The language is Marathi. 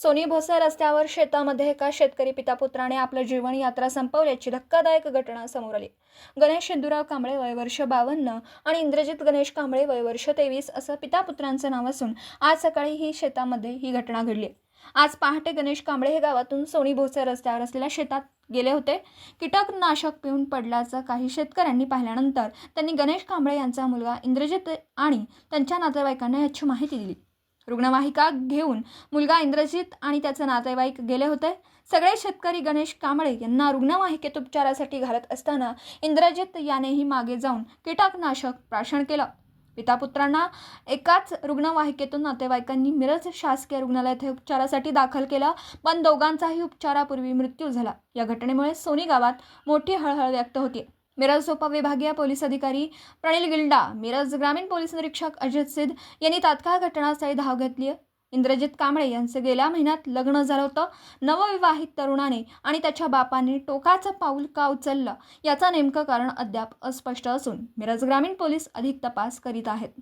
सोनी भोसा रस्त्यावर शेतामध्ये एका शेतकरी पितापुत्राने आपलं जीवन यात्रा संपवल्याची धक्कादायक घटना समोर आली. गणेश शिंदूराव कांबळे वयवर्ष बावन्न आणि इंद्रजित गणेश कांबळे वयवर्ष तेवीस असं पितापुत्रांचं नाव असून आज सकाळी ही शेतामध्ये ही घटना घडली. आज पहाटे गणेश कांबळे हे गावातून सोनी भोसे रस्त्यावर असलेल्या शेतात गेले होते. कीटकनाशक पिऊन पडल्याचं काही शेतकऱ्यांनी पाहिल्यानंतर त्यांनी गणेश कांबळे यांचा मुलगा इंद्रजित आणि त्यांच्या नातेवाईकांना याची माहिती दिली. रुग्णवाहिका घेऊन मुलगा इंद्रजित आणि त्याचे नातेवाईक गेले होते. सगळे शेतकरी गणेश कांबळे यांना रुग्णवाहिकेत उपचारासाठी घालत असताना इंद्रजित यानेही मागे जाऊन कीटकनाशक प्राशन केलं. पितापुत्रांना एकाच रुग्णवाहिकेतून नातेवाईकांनी मिरज शासकीय रुग्णालयात हे उपचारासाठी दाखल केलं. पण दोघांचाही उपचारापूर्वी मृत्यू झाला. या घटनेमुळे सोनी गावात मोठी हळहळ व्यक्त होती मिरज उपविभागीय पोलीस अधिकारी प्रणिल गिल्डा मिरज ग्रामीण पोलीस निरीक्षक अजित सिद्ध यांनी तात्काळ घटनास्थळी धाव घेतली. इंद्रजित कांबळे यांचं गेल्या महिन्यात लग्न झालं होतं. नवविवाहित तरुणाने आणि त्याच्या बापाने टोकाचं पाऊल का उचललं याचं नेमकं कारण अद्याप अस्पष्ट असून मिरज ग्रामीण पोलीस अधिक तपास करीत आहेत.